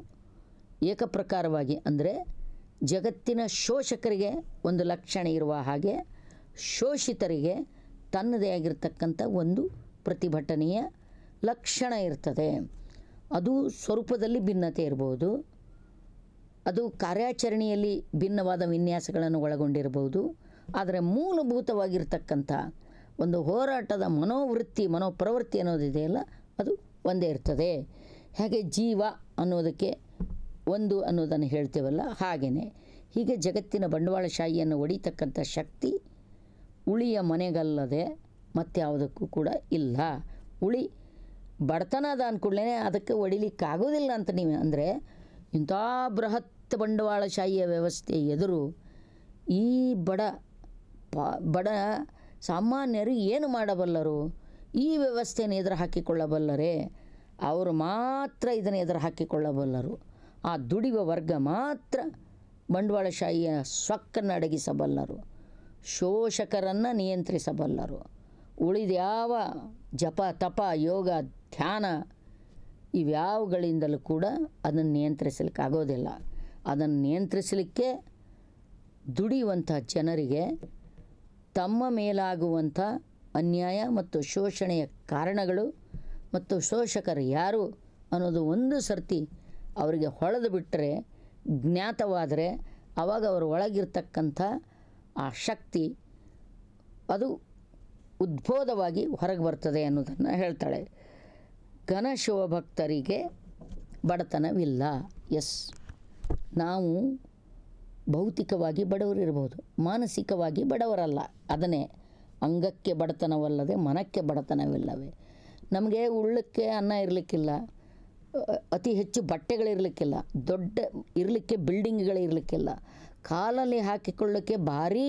ಏಕಪ್ರಕಾರವಾಗಿ ಅಂದರೆ ಜಗತ್ತಿನ ಶೋಷಕರಿಗೆ ಒಂದು ಲಕ್ಷಣ ಇರುವ ಹಾಗೆ ಶೋಷಿತರಿಗೆ ತನ್ನದೇ ಆಗಿರತಕ್ಕಂಥ ಒಂದು ಪ್ರತಿಭಟನೆಯ ಲಕ್ಷಣ ಇರ್ತದೆ. ಅದು ಸ್ವರೂಪದಲ್ಲಿ ಭಿನ್ನತೆ ಇರ್ಬೋದು. ಅದು ಕಾರ್ಯಾಚರಣೆಯಲ್ಲಿ ಭಿನ್ನವಾದ ವಿನ್ಯಾಸಗಳನ್ನು ಒಳಗೊಂಡಿರಬಹುದು ಆದರೆ ಮೂಲಭೂತವಾಗಿರ್ತಕ್ಕಂಥ ಒಂದು ಹೋರಾಟದ ಮನೋವೃತ್ತಿ, ಮನೋಪ್ರವೃತ್ತಿ ಅನ್ನೋದಿದೆಯಲ್ಲ, ಅದು ಒಂದೇ ಇರ್ತದೆ. ಹಾಗೆ ಜೀವ ಅನ್ನೋದಕ್ಕೆ ಒಂದು ಅನ್ನೋದನ್ನು ಹೇಳ್ತೇವಲ್ಲ ಹಾಗೆಯೇ ಹೀಗೆ ಜಗತ್ತಿನ ಬಂಡವಾಳಶಾಹಿಯನ್ನು ಒಡಿತಕ್ಕಂಥ ಶಕ್ತಿ ಉಳಿಯ ಮನೆಗಲ್ಲದೆ ಮತ್ಯಾವುದಕ್ಕೂ ಕೂಡ ಇಲ್ಲ. ಉಳಿ ಬಡತನ ಅದ ಅಂದ್ಕೂಡ್ಲೇ ಅದಕ್ಕೆ ಒಡಿಲಿಕ್ಕಾಗೋದಿಲ್ಲ ಅಂತ ನೀವು ಅಂದರೆ, ಇಂಥ ಬೃಹತ್ ಬಂಡವಾಳಶಾಹಿಯ ವ್ಯವಸ್ಥೆ ಎದುರು ಈ ಬಡ ಪ, ಬಡ ಸಾಮಾನ್ಯರು ಏನು ಮಾಡಬಲ್ಲರು? ಈ ವ್ಯವಸ್ಥೆಯನ್ನು ಎದುರು ಹಾಕಿಕೊಳ್ಳಬಲ್ಲರೆ? ಅವರು ಮಾತ್ರ ಇದನ್ನು ಎದುರು ಹಾಕಿಕೊಳ್ಳಬಲ್ಲರು. ಆ ದುಡಿಯುವ ವರ್ಗ ಮಾತ್ರ ಬಂಡವಾಳಶಾಹಿಯ ಸೊಕ್ಕನ್ನು ಅಡಗಿಸಬಲ್ಲರು. ಶೋಷಕರನ್ನು ನಿಯಂತ್ರಿಸಬಲ್ಲರು. ಉಳಿದ್ಯಾವ ಜಪ, ತಪ, ಯೋಗ, ಧ್ಯಾನ ಇವ್ಯಾವುಗಳಿಂದಲೂ ಕೂಡ ಅದನ್ನು ನಿಯಂತ್ರಿಸಲಿಕ್ಕೆ ಆಗೋದಿಲ್ಲ. ಅದನ್ನು ನಿಯಂತ್ರಿಸಲಿಕ್ಕೆ ದುಡಿಯುವಂಥ ಜನರಿಗೆ ತಮ್ಮ ಮೇಲಾಗುವಂಥ ಅನ್ಯಾಯ ಮತ್ತು ಶೋಷಣೆಯ ಕಾರಣಗಳು ಮತ್ತು ಶೋಷಕರು ಯಾರು ಅನ್ನೋದು ಒಂದು ಸರ್ತಿ ಅವರಿಗೆ ಹೊಳೆದು ಬಿಟ್ಟರೆ ಜ್ಞಾತವಾದರೆ ಆವಾಗ ಅವರು ಒಳಗಿರ್ತಕ್ಕಂಥ ಆ ಶಕ್ತಿ ಅದು ಉದ್ಬೋಧವಾಗಿ ಹೊರಗೆ ಬರ್ತದೆ ಅನ್ನೋದನ್ನು ಹೇಳ್ತಾಳೆ. ಘನಶಿವ ಭಕ್ತರಿಗೆ ಬಡತನವಿಲ್ಲ. ಎಸ್. ನಾವು ಭೌತಿಕವಾಗಿ ಬಡವರಿರ್ಬೋದು ಮಾನಸಿಕವಾಗಿ ಬಡವರಲ್ಲ. ಅದನ್ನೇ ಅಂಗಕ್ಕೆ ಬಡತನವಲ್ಲದೆ ಮನಕ್ಕೆ ಬಡತನವಿಲ್ಲವೇ. ನಮಗೆ ಉಳ್ಳಕ್ಕೆ ಅನ್ನ ಇರಲಿಕ್ಕಿಲ್ಲ. ಅತಿ ಹೆಚ್ಚು ಬಟ್ಟೆಗಳಿರಲಿಕ್ಕಿಲ್ಲ, ದೊಡ್ಡ ಇರಲಿಕ್ಕೆ ಬಿಲ್ಡಿಂಗ್ಗಳಿರಲಿಕ್ಕಿಲ್ಲ, ಕಾಲಲ್ಲಿ ಹಾಕಿಕೊಳ್ಳೋಕ್ಕೆ ಭಾರೀ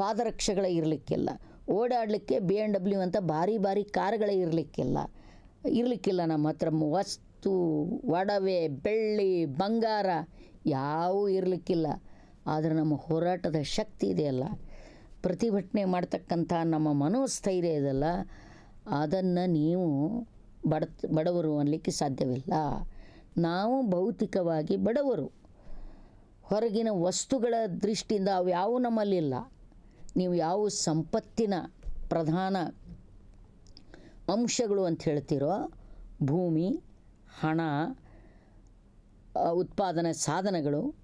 ಪಾದರಕ್ಷೆಗಳೇ ಇರಲಿಕ್ಕಿಲ್ಲ, ಓಡಾಡಲಿಕ್ಕೆ ಬಿ ಎನ್ ಡಬ್ಲ್ಯೂ ಅಂತ ಭಾರಿ ಭಾರಿ ಕಾರ್ಗಳೇ ಇರಲಿಕ್ಕಿಲ್ಲ ಇರಲಿಕ್ಕಿಲ್ಲ ನಮ್ಮ ಹತ್ರ. ವಸ್ತು, ಒಡವೆ, ಬೆಳ್ಳಿ, ಬಂಗಾರ ಯಾವೂ ಇರಲಿಕ್ಕಿಲ್ಲ. ಆದರೆ ನಮ್ಮ ಹೋರಾಟದ ಶಕ್ತಿ ಇದೆಯಲ್ಲ, ಪ್ರತಿಭಟನೆ ಮಾಡ್ತಕ್ಕಂಥ ನಮ್ಮ ಮನೋಸ್ಥೈರ್ಯ ಇದೆಯಲ್ಲ, ಅದನ್ನು ನೀವು ಬಡ ಬಡವರು ಅನ್ನಲಿಕ್ಕೆ ಸಾಧ್ಯವಿಲ್ಲ. ನಾವು ಭೌತಿಕವಾಗಿ ಬಡವರು. ಹೊರಗಿನ ವಸ್ತುಗಳ ದೃಷ್ಟಿಯಿಂದ ಅವು ಯಾವ ನಮ್ಮಲ್ಲಿಲ್ಲ ನೀವು ಯಾವ ಸಂಪತ್ತಿನ ಪ್ರಧಾನ ಅಂಶಗಳು ಅಂತ ಹೇಳ್ತೀರೋ, ಭೂಮಿ, ಹಣ ಉತ್ಪಾದನೆ ಸಾಧನಗಳು,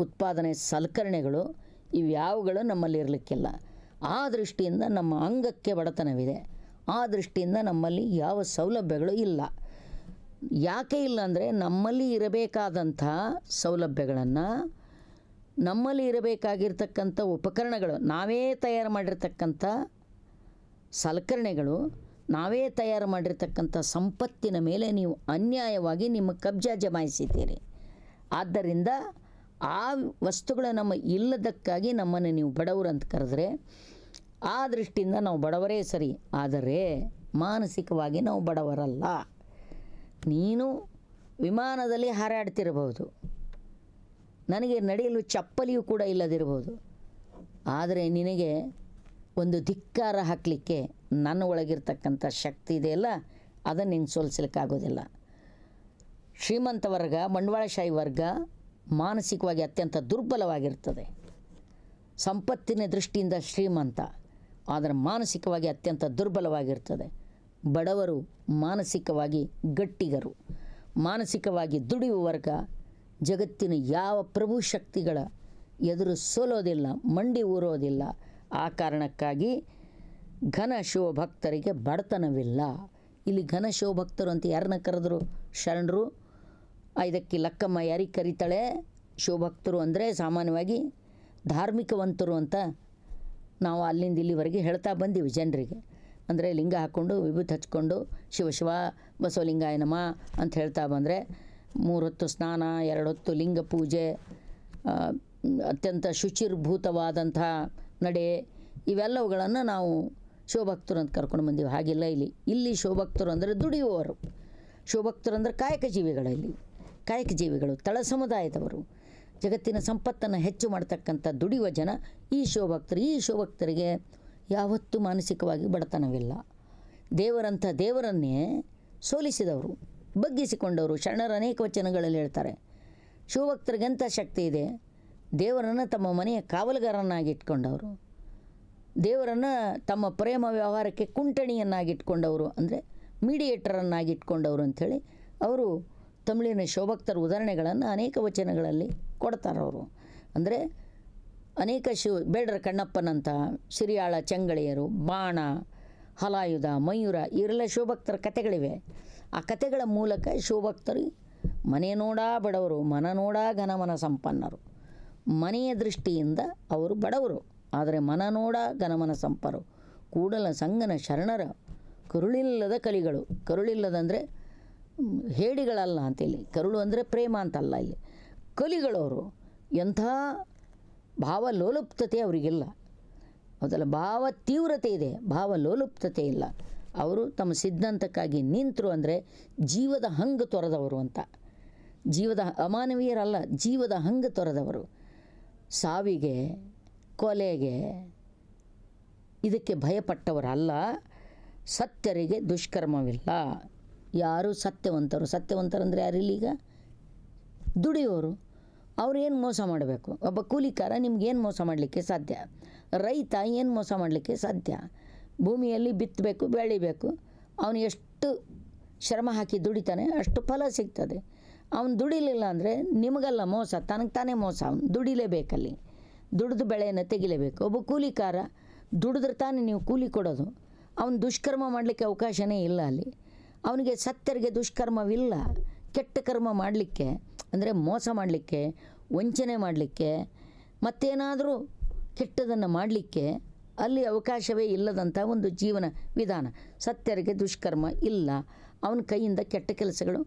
ಉತ್ಪಾದನೆ ಸಲಕರಣೆಗಳು, ಇವ್ಯಾವುಗಳು ನಮ್ಮಲ್ಲಿ ಇರಲಿಕ್ಕಿಲ್ಲ ಆ ದೃಷ್ಟಿಯಿಂದ ನಮ್ಮ ಅಂಗಕ್ಕೆ ಬಡತನವಿದೆ. ಆ ದೃಷ್ಟಿಯಿಂದ ನಮ್ಮಲ್ಲಿ ಯಾವ ಸೌಲಭ್ಯಗಳು ಇಲ್ಲ. ಯಾಕೆ ಇಲ್ಲ ಅಂದರೆ ನಮ್ಮಲ್ಲಿ ಇರಬೇಕಾದಂಥ ಸೌಲಭ್ಯಗಳನ್ನು, ನಮ್ಮಲ್ಲಿ ಇರಬೇಕಾಗಿರ್ತಕ್ಕಂಥ ಉಪಕರಣಗಳು, ನಾವೇ ತಯಾರು ಮಾಡಿರ್ತಕ್ಕಂಥ ಸಲಕರಣೆಗಳು, ನಾವೇ ತಯಾರು ಮಾಡಿರ್ತಕ್ಕಂಥ ಸಂಪತ್ತಿನ ಮೇಲೆ ನೀವು ಅನ್ಯಾಯವಾಗಿ ನಿಮ್ಮ ಕಬ್ಜಾ ಜಮಾಯಿಸಿದ್ದೀರಿ. ಆದ್ದರಿಂದ ಆ ವಸ್ತುಗಳು ನಮ್ಮ ಇಲ್ಲದಕ್ಕಾಗಿ ನಮ್ಮನ್ನು ನೀವು ಬಡವರು ಅಂತ ಕರೆದ್ರೆ ಆ ದೃಷ್ಟಿಯಿಂದ ನಾವು ಬಡವರೇ ಸರಿ, ಆದರೆ ಮಾನಸಿಕವಾಗಿ ನಾವು ಬಡವರಲ್ಲ. ನೀನು ವಿಮಾನದಲ್ಲಿ ಹಾರಾಡ್ತಿರಬಹುದು. ನನಗೆ ನಡೆಯಲು ಚಪ್ಪಲಿಯೂ ಕೂಡ ಇಲ್ಲದಿರಬಹುದು. ಆದರೆ ನಿನಗೆ ಒಂದು ಧಿಕ್ಕಾರ ಹಾಕಲಿಕ್ಕೆ ನನ್ನ ಒಳಗಿರ್ತಕ್ಕಂಥ ಶಕ್ತಿ ಇದೆಯಲ್ಲ ಅದನ್ನು ನಿಂಗೆ ಸೋಲಿಸಲಿಕ್ಕಾಗೋದಿಲ್ಲ. ಶ್ರೀಮಂತ ವರ್ಗ, ಬಂಡವಾಳಶಾಹಿ ವರ್ಗ ಮಾನಸಿಕವಾಗಿ ಅತ್ಯಂತ ದುರ್ಬಲವಾಗಿರ್ತದೆ. ಸಂಪತ್ತಿನ ದೃಷ್ಟಿಯಿಂದ ಶ್ರೀಮಂತ. ಆದರೆ ಮಾನಸಿಕವಾಗಿ ಅತ್ಯಂತ ದುರ್ಬಲವಾಗಿರ್ತದೆ. ಬಡವರು ಮಾನಸಿಕವಾಗಿ ಗಟ್ಟಿಗರು. ಮಾನಸಿಕವಾಗಿ ದುಡಿಯುವ ವರ್ಗ ಜಗತ್ತಿನ ಯಾವ ಪ್ರಭು ಶಕ್ತಿಗಳ ಎದುರು ಸೋಲೋದಿಲ್ಲ, ಮಂಡಿ ಊರೋದಿಲ್ಲ. ಆ ಕಾರಣಕ್ಕಾಗಿ ಘನ ಶಿವಭಕ್ತರಿಗೆ ಬಡತನವಿಲ್ಲ. ಇಲ್ಲಿ ಘನ ಶಿವಭಕ್ತರು ಅಂತ ಯಾರನ್ನ ಕರೆದ್ರು? ಶರಣರು. ಇದಕ್ಕೆ ಲಕ್ಕಮ್ಮ ಯಾರಿಗೆ ಕರೀತಾಳೆ? ಶಿವಭಕ್ತರು ಅಂದರೆ ಸಾಮಾನ್ಯವಾಗಿ ಧಾರ್ಮಿಕವಂತರು ಅಂತ ನಾವು ಅಲ್ಲಿಂದ ಇಲ್ಲಿವರೆಗೆ ಹೇಳ್ತಾ ಬಂದೀವಿ ಜನರಿಗೆ. ಅಂದರೆ ಲಿಂಗ ಹಾಕ್ಕೊಂಡು ವಿಭೂತಿ ಹಚ್ಕೊಂಡು ಶಿವ ಶಿವ ಬಸವಲಿಂಗಾಯ ನಮ ಅಂತ ಹೇಳ್ತಾ ಬಂದರೆ ಮೂರು ಹೊತ್ತು ಸ್ನಾನ ಎರಡು ಹೊತ್ತು ಲಿಂಗ ಪೂಜೆ ಅತ್ಯಂತ ಶುಚಿರ್ಭೂತವಾದಂಥ ನಡೆ ಇವೆಲ್ಲವುಗಳನ್ನು ನಾವು ಶಿವಭಕ್ತರು ಅಂತ ಕರ್ಕೊಂಡು ಬಂದೀವಿ. ಹಾಗಿಲ್ಲ ಇಲ್ಲಿ. ಇಲ್ಲಿ ಶಿವಭಕ್ತರು ಅಂದರೆ ದುಡಿಯುವವರು. ಶಿವಭಕ್ತರು ಅಂದರೆ ಕಾಯಕ ಜೀವಿಗಳಲ್ಲಿ ಕಾಯಕ ಜೀವಿಗಳು, ತಳ ಸಮುದಾಯದವರು. ಜಗತ್ತಿನ ಸಂಪತ್ತನ್ನು ಹೆಚ್ಚು ಮಾಡ್ತಕ್ಕಂಥ ದುಡಿಯುವ ಜನ ಈ ಶಿವಭಕ್ತರು. ಈ ಶಿವಭಕ್ತರಿಗೆ ಯಾವತ್ತೂ ಮಾನಸಿಕವಾಗಿ ಬಡತನವಿಲ್ಲ. ದೇವರಂಥ ದೇವರನ್ನೇ ಸೋಲಿಸಿದವರು, ಬಗ್ಗಿಸಿಕೊಂಡವರು ಶರಣರ ಅನೇಕ ವಚನಗಳಲ್ಲಿ ಹೇಳ್ತಾರೆ. ಶಿವಭಕ್ತರಿಗೆಂಥ ಶಕ್ತಿ ಇದೆ? ದೇವರನ್ನು ತಮ್ಮ ಮನೆಯ ಕಾವಲುಗಾರನಾಗಿ ಇಟ್ಕೊಂಡವರು, ದೇವರನ್ನು ತಮ್ಮ ಪ್ರೇಮ ವ್ಯವಹಾರಕ್ಕೆ ಕುಂಟಣಿಯನ್ನಾಗಿಟ್ಕೊಂಡವರು ಅಂದರೆ ಮೀಡಿಯೇಟರನ್ನಾಗಿ ಇಟ್ಕೊಂಡವರು ಅಂಥೇಳಿ ಅವರು ತಮಿಳಿನ ಶಿವಭಕ್ತರ ಉದಾಹರಣೆಗಳನ್ನು ಅನೇಕ ವಚನಗಳಲ್ಲಿ ಕೊಡ್ತಾರೆ ಅವರು ಅಂದರೆ ಅನೇಕ ಶಿವ, ಬೇಡರ ಕಣ್ಣಪ್ಪನಂತ ಸಿರಿಯಾಳ ಚಂಗಳಿಯರು, ಬಾಣ, ಹಲಾಯುಧ, ಮಯೂರ ಇವರೆಲ್ಲ ಶಿವಭಕ್ತರ ಕಥೆಗಳಿವೆ. ಆ ಕಥೆಗಳ ಮೂಲಕ ಶಿವಭಕ್ತರು ಮನೆ ನೋಡಾ ಬಡವರು, ಮನ ನೋಡಾ ಘನಮನ ಸಂಪನ್ನರು. ಮನೆಯ ದೃಷ್ಟಿಯಿಂದ ಅವರು ಬಡವರು, ಆದರೆ ಮನ ನೋಡ ಘನಮನ ಸಂಪರು. ಕೂಡಲ ಸಂಗನ ಶರಣರ, ಕರುಳಿಲ್ಲದ ಕಲಿಗಳು. ಕರುಳಿಲ್ಲದಂದರೆ ಹೇಡಿಗಳಲ್ಲ ಅಂತ ಇಲ್ಲಿ ಕರುಳು ಅಂದರೆ ಪ್ರೇಮ ಅಂತಲ್ಲ ಇಲ್ಲಿ. ಕಲಿಗಳವರು ಎಂಥ ಭಾವ ಲೋಲುಪ್ತತೆ ಅವರಿಗಿಲ್ಲ. ಹೌದಲ್ಲ ಭಾವ ತೀವ್ರತೆ ಇದೆ ಭಾವ ಲೋಲುಪ್ತತೆ ಇಲ್ಲ. ಅವರು ತಮ್ಮ ಸಿದ್ಧಾಂತಕ್ಕಾಗಿ ನಿಂತರು ಅಂದರೆ ಜೀವದ ಹಂಗು ತೊರೆದವರು ಅಂತ. ಜೀವದ ಅಮಾನವೀಯರಲ್ಲ, ಜೀವದ ಹಂಗು ತೊರೆದವರು. ಸಾವಿಗೆ, ಕೊಲೆಗೆ ಇದಕ್ಕೆ ಭಯಪಟ್ಟವರಲ್ಲ. ಸತ್ಯರಿಗೆ ದುಷ್ಕರ್ಮವಿಲ್ಲ. ಯಾರು ಸತ್ಯವಂತರು? ಸತ್ಯವಂತರಂದರೆ ಯಾರಿಲ್ಲ ಈಗ? ದುಡಿಯೋರು. ಅವ್ರು ಏನು ಮೋಸ ಮಾಡಬೇಕು? ಒಬ್ಬ ಕೂಲಿಕಾರ ನಿಮ್ಗೇನು ಮೋಸ ಮಾಡಲಿಕ್ಕೆ ಸಾಧ್ಯ? ರೈತ ಏನು ಮೋಸ ಮಾಡಲಿಕ್ಕೆ ಸಾಧ್ಯ? ಭೂಮಿಯಲ್ಲಿ ಬಿತ್ತಬೇಕು ಬೆಳಿಬೇಕು. ಅವನು ಎಷ್ಟು ಶ್ರಮ ಹಾಕಿ ದುಡಿತಾನೆ, ಅಷ್ಟು ಫಲ ಸಿಗ್ತದೆ. ಅವನು ದುಡಿಲಿಲ್ಲ ಅಂದರೆ ನಿಮಗಲ್ಲ ಮೋಸ, ತನಗೆ ತಾನೇ ಮೋಸ. ಅವನು ದುಡಿಲೇಬೇಕಲ್ಲಿ. ದುಡಿದು ಬೆಳೆಯನ್ನು ತೆಗಿಲೇಬೇಕು. ಒಬ್ಬ ಕೂಲಿಕಾರ ದುಡಿದ್ರೆ ತಾನೇ ನೀವು ಕೂಲಿ ಕೊಡೋದು. ಅವನು ದುಷ್ಕರ್ಮ ಮಾಡಲಿಕ್ಕೆ ಅವಕಾಶವೇ ಇಲ್ಲ ಅಲ್ಲಿ. ಅವನಿಗೆ ಸತ್ಯರಿಗೆ ದುಷ್ಕರ್ಮವಿಲ್ಲ. ಕೆಟ್ಟ ಕರ್ಮ ಮಾಡಲಿಕ್ಕೆ ಅಂದರೆ ಮೋಸ ಮಾಡಲಿಕ್ಕೆ, ವಂಚನೆ ಮಾಡಲಿಕ್ಕೆ, ಮತ್ತೇನಾದರೂ ಕೆಟ್ಟದನ್ನು ಮಾಡಲಿಕ್ಕೆ ಅಲ್ಲಿ ಅವಕಾಶವೇ ಇಲ್ಲದಂಥ ಒಂದು ಜೀವನ ವಿಧಾನ. ಸತ್ಯರಿಗೆ ದುಷ್ಕರ್ಮ ಇಲ್ಲ. ಅವನ ಕೈಯಿಂದ ಕೆಟ್ಟ ಕೆಲಸಗಳು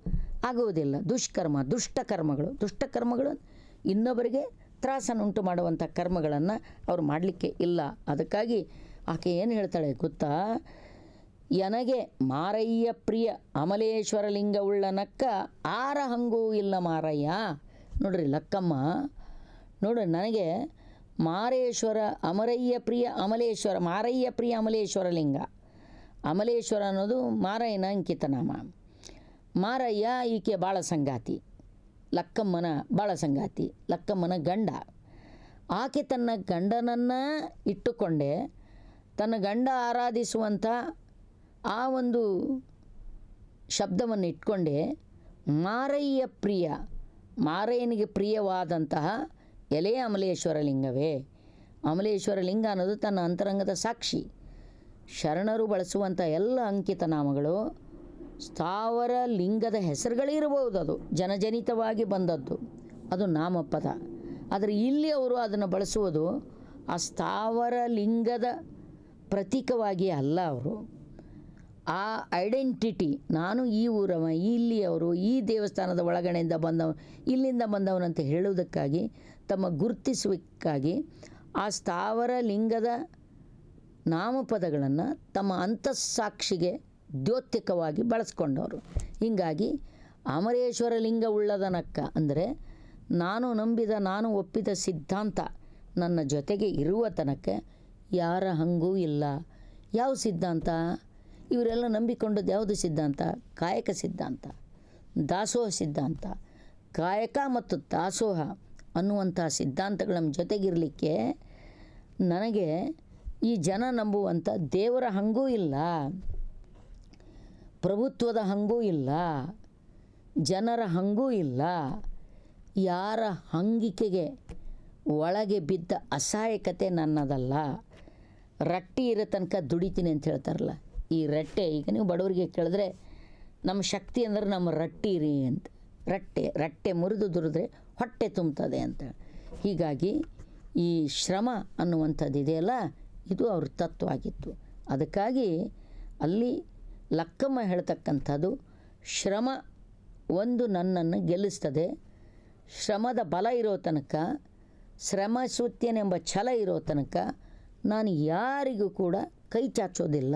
ಆಗುವುದಿಲ್ಲ. ದುಷ್ಕರ್ಮ, ದುಷ್ಟ ಕರ್ಮಗಳು. ದುಷ್ಟ ಕರ್ಮಗಳು ಇನ್ನೊಬ್ಬರಿಗೆ ತ್ರಾಸನ್ನುಂಟು ಮಾಡುವಂಥ ಕರ್ಮಗಳನ್ನು ಅವ್ರು ಮಾಡಲಿಕ್ಕೆ ಇಲ್ಲ. ಅದಕ್ಕಾಗಿ ಆಕೆ ಏನು ಹೇಳ್ತಾಳೆ ಗೊತ್ತಾ? ಎನಗೆ ಮಾರಯ್ಯ ಪ್ರಿಯ ಅಮಲೇಶ್ವರ ಲಿಂಗವುಳ್ಳ ನಕ್ಕ ಆರ ಹಂಗೂ ಇಲ್ಲ ಮಾರಯ್ಯ. ನೋಡ್ರಿ ಲಕ್ಕಮ್ಮ ನೋಡ್ರಿ ನನಗೆ ಮಾರೇಶ್ವರ ಅಮರಯ್ಯ ಪ್ರಿಯ ಅಮಲೇಶ್ವರ, ಮಾರಯ್ಯ ಪ್ರಿಯ ಅಮಲೇಶ್ವರ ಲಿಂಗ ಅಮಲೇಶ್ವರ ಅನ್ನೋದು ಮಾರಯ್ಯನ ಅಂಕಿತನಾಮ ಮಾರಯ್ಯ ಈಕೆ ಬಾಳ ಸಂಗಾತಿ, ಲಕ್ಕಮ್ಮನ ಬಾಳ ಸಂಗಾತಿ, ಲಕ್ಕಮ್ಮನ ಗಂಡ. ಆಕೆ ತನ್ನ ಗಂಡನನ್ನು ಇಟ್ಟುಕೊಂಡೆ, ತನ್ನ ಗಂಡ ಆರಾಧಿಸುವಂಥ ಆ ಒಂದು ಶಬ್ದವನ್ನು ಇಟ್ಕೊಂಡೆ ಮಾರಯ್ಯ ಪ್ರಿಯ, ಮಾರಯ್ಯನಿಗೆ ಪ್ರಿಯವಾದಂತಹ ಎಲೆ ಅಮಲೇಶ್ವರ ಲಿಂಗವೇ? ಅಮಲೇಶ್ವರ ಲಿಂಗ ಅನ್ನೋದು ತನ್ನ ಅಂತರಂಗದ ಸಾಕ್ಷಿ. ಶರಣರು ಬಳಸುವಂಥ ಎಲ್ಲ ಅಂಕಿತ ನಾಮಗಳು ಸ್ಥಾವರ ಲಿಂಗದ ಹೆಸರುಗಳಿರಬಹುದು ಅದು, ಜನಜನಿತವಾಗಿ ಬಂದದ್ದು. ಅದು ನಾಮಪದ. ಆದರೆ ಇಲ್ಲಿ ಅವರು ಅದನ್ನು ಬಳಸುವುದು ಆ ಸ್ಥಾವರ ಲಿಂಗದ ಪ್ರತೀಕವಾಗಿ ಅಲ್ಲ ಅವರು. ಆ ಐಡೆಂಟಿಟಿ ನಾನು ಈ ಊರವ ಇಲ್ಲಿಯವರು ಈ ದೇವಸ್ಥಾನದ ಒಳಗಡೆಯಿಂದ ಬಂದವ, ಇಲ್ಲಿಂದ ಬಂದವನಂತ ಹೇಳುವುದಕ್ಕಾಗಿ, ತಮ್ಮ ಗುರುತಿಸುವಿಕ್ಕಾಗಿ ಆ ಸ್ಥಾವರ ಲಿಂಗದ ನಾಮಪದಗಳನ್ನು ತಮ್ಮ ಅಂತಃಸಾಕ್ಷಿಗೆ ದ್ಯೋತಿಕವಾಗಿ ಬಳಸ್ಕೊಂಡವರು. ಹೀಗಾಗಿ ಅಮರೇಶ್ವರ ಲಿಂಗ ಉಳ್ಳದನಕ್ಕ ಅಂದರೆ ನಾನು ನಂಬಿದ, ನಾನು ಒಪ್ಪಿದ ಸಿದ್ಧಾಂತ ನನ್ನ ಜೊತೆಗೆ ಇರುವ ತನಕ ಯಾರ ಹಂಗೂ ಇಲ್ಲ. ಯಾವ ಸಿದ್ಧಾಂತ? ಇವರೆಲ್ಲ ನಂಬಿಕೊಂಡದ್ದು ಯಾವುದು ಸಿದ್ಧಾಂತ? ಕಾಯಕ ಸಿದ್ಧಾಂತ. ದಾಸೋಹ ಸಿದ್ಧಾಂತ. ಕಾಯಕ ಮತ್ತು ದಾಸೋಹ ಅನ್ನುವಂಥ ಸಿದ್ಧಾಂತಗಳ ಜೊತೆಗಿರಲಿಕ್ಕೆ ನನಗೆ ಈ ಜನ ನಂಬುವಂಥ ದೇವರ ಹಂಗೂ ಇಲ್ಲ, ಪ್ರಭುತ್ವದ ಹಂಗೂ ಇಲ್ಲ, ಜನರ ಹಂಗೂ ಇಲ್ಲ. ಯಾರ ಹಂಗಿಕೆಗೆ ಒಳಗೆ ಬಿದ್ದ ಅಸಹಾಯಕತೆ ನನ್ನದಲ್ಲ. ರಟ್ಟಿ ಇರೋ ತನಕ ದುಡಿತೀನಿ ಅಂತ ಹೇಳ್ತಾರಲ್ಲ ಈ ರಟ್ಟೆ, ಈಗ ನೀವು ಬಡವರಿಗೆ ಕೇಳಿದ್ರೆ ನಮ್ಮ ಶಕ್ತಿ ಅಂದ್ರೆ ನಮ್ಮ ರಟ್ಟಿ ರೀ ಅಂತ. ರಟ್ಟೆ ರಟ್ಟೆ ಮುರಿದು ದುರಿದ್ರೆ ಹೊಟ್ಟೆ ತುಂಬ್ತದೆ ಅಂತ ಹೀಗಾಗಿ ಈ ಶ್ರಮ ಅನ್ನುವಂಥದ್ದು ಇದೆಯಲ್ಲ ಇದು ಅವ್ರ ತತ್ವ ಆಗಿತ್ತು. ಅದಕ್ಕಾಗಿ ಅಲ್ಲಿ ಲಕ್ಕಮ್ಮ ಹೇಳ್ತಕ್ಕಂಥದ್ದು, ಶ್ರಮ ಒಂದು ನನ್ನನ್ನು ಗೆಲ್ಲಿಸ್ತದೆ. ಶ್ರಮದ ಬಲ ಇರೋ ತನಕ ಶ್ರಮ ಸೂತ್ಯನೆಂಬ ಛಲ ಇರೋ ತನಕ ನಾನು ಯಾರಿಗೂ ಕೂಡ ಕೈ ಚಾಚೋದಿಲ್ಲ.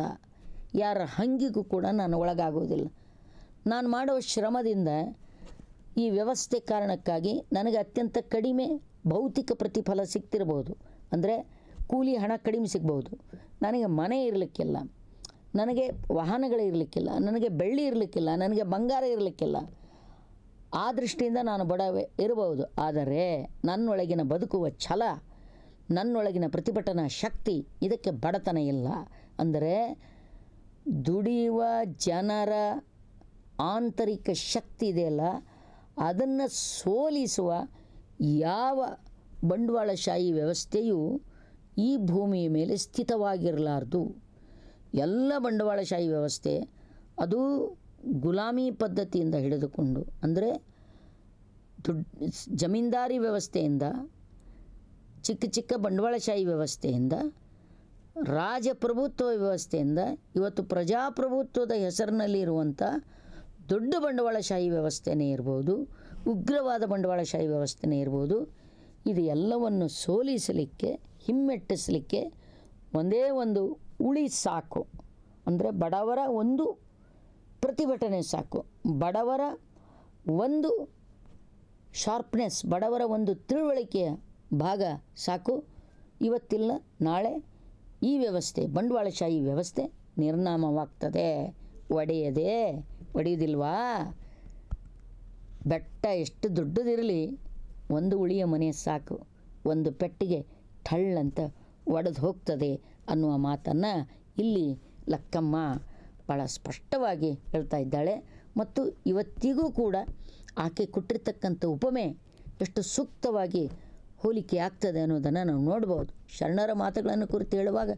ಯಾರ ಹಂಗಿಗೂ ಕೂಡ ನಾನು ಒಳಗಾಗೋದಿಲ್ಲ ನಾನು ಮಾಡುವ ಶ್ರಮದಿಂದ ಈ ವ್ಯವಸ್ಥೆ ಕಾರಣಕ್ಕಾಗಿ ನನಗೆ ಅತ್ಯಂತ ಕಡಿಮೆ ಭೌತಿಕ ಪ್ರತಿಫಲ ಸಿಗ್ತಿರಬಹುದು ಅಂದರೆ ಕೂಲಿ ಹಣ ಕಡಿಮೆ ಸಿಗ್ಬೋದು ನನಗೆ ಮನೆ ಇರಲಿಕ್ಕಿಲ್ಲ. ನನಗೆ ವಾಹನಗಳು ಇರಲಿಕ್ಕಿಲ್ಲ. ನನಗೆ ಬೆಳ್ಳಿ ಇರಲಿಕ್ಕಿಲ್ಲ. ನನಗೆ ಬಂಗಾರ ಇರಲಿಕ್ಕಿಲ್ಲ. ಆ ದೃಷ್ಟಿಯಿಂದ ನಾನು ಬಡವೆ ಇರಬಹುದು. ಆದರೆ ನನ್ನೊಳಗಿನ ಬದುಕುವ ಛಲ, ನನ್ನೊಳಗಿನ ಪ್ರತಿಭಟನಾ ಶಕ್ತಿ ಇದಕ್ಕೆ ಬಡತನ ಇಲ್ಲ. ಅಂದರೆ ದುಡಿಯುವ ಜನರ ಆಂತರಿಕ ಶಕ್ತಿ ಇದೆಯಲ್ಲ, ಅದನ್ನು ಸೋಲಿಸುವ ಯಾವ ಬಂಡವಾಳಶಾಹಿ ವ್ಯವಸ್ಥೆಯು ಈ ಭೂಮಿಯ ಮೇಲೆ ಸ್ಥಿತವಾಗಿರಲಾರ್ದು. ಎಲ್ಲ ಬಂಡವಾಳಶಾಹಿ ವ್ಯವಸ್ಥೆ ಅದು ಗುಲಾಮಿ ಪದ್ಧತಿಯಿಂದ ಹಿಡಿದುಕೊಂಡು, ಅಂದರೆ ದುಡ್, ಜಮೀನ್ದಾರಿ ವ್ಯವಸ್ಥೆಯಿಂದ, ಚಿಕ್ಕ ಚಿಕ್ಕ ಬಂಡವಾಳಶಾಹಿ ವ್ಯವಸ್ಥೆಯಿಂದ ರಾಜಪ್ರಭುತ್ವ ವ್ಯವಸ್ಥೆಯಿಂದ ಇವತ್ತು ಪ್ರಜಾಪ್ರಭುತ್ವದ ಹೆಸರಿನಲ್ಲಿ ಇರುವಂಥ ದೊಡ್ಡ ಬಂಡವಾಳಶಾಹಿ ವ್ಯವಸ್ಥೆನೇ ಇರ್ಬೋದು, ಉಗ್ರವಾದ ಬಂಡವಾಳಶಾಹಿ ವ್ಯವಸ್ಥೆನೇ ಇರ್ಬೋದು, ಇದು ಎಲ್ಲವನ್ನು ಸೋಲಿಸಲಿಕ್ಕೆ, ಹಿಮ್ಮೆಟ್ಟಿಸಲಿಕ್ಕೆ ಒಂದೇ ಒಂದು ಉಳಿ ಸಾಕು. ಅಂದರೆ ಬಡವರ ಒಂದು ಪ್ರತಿಭಟನೆ ಸಾಕು. ಬಡವರ ಒಂದು ಶಾರ್ಪ್ನೆಸ್ ಬಡವರ ಒಂದು ತಿಳುವಳಿಕೆಯ ಭಾಗ ಸಾಕು. ಇವತ್ತಿಲ್ಲ, ನಾಳೆ ಈ ವ್ಯವಸ್ಥೆ, ಬಂಡವಾಳಶಾಹಿ ವ್ಯವಸ್ಥೆ ನಿರ್ನಾಮವಾಗ್ತದೆ. ಒಡೆಯದೆ, ಒಡೆಯುವುದಿಲ್ವಾ? ಬೆಟ್ಟ ಎಷ್ಟು ದೊಡ್ಡದಿರಲಿ, ಒಂದು ಉಳಿಯ ಮನೆ ಸಾಕು, ಒಂದು ಪೆಟ್ಟಿಗೆ ಠಳ್ಳಂತ ಒಡೆದು ಹೋಗ್ತದೆ ಅನ್ನುವ ಮಾತನ್ನು ಇಲ್ಲಿ ಲಕ್ಕಮ್ಮ ಭಾಳ ಸ್ಪಷ್ಟವಾಗಿ ಹೇಳ್ತಾ ಇದ್ದಾಳೆ. ಮತ್ತು ಇವತ್ತಿಗೂ ಕೂಡ ಆಕೆ ಕೊಟ್ಟಿರ್ತಕ್ಕಂಥ ಉಪಮೆ ಎಷ್ಟು ಸೂಕ್ತವಾಗಿ ಹೋಲಿಕೆ ಆಗ್ತದೆ ಅನ್ನೋದನ್ನು ನಾವು ನೋಡ್ಬೋದು. ಶರಣರ ಮಾತುಗಳನ್ನು ಕುರಿತು ಹೇಳುವಾಗ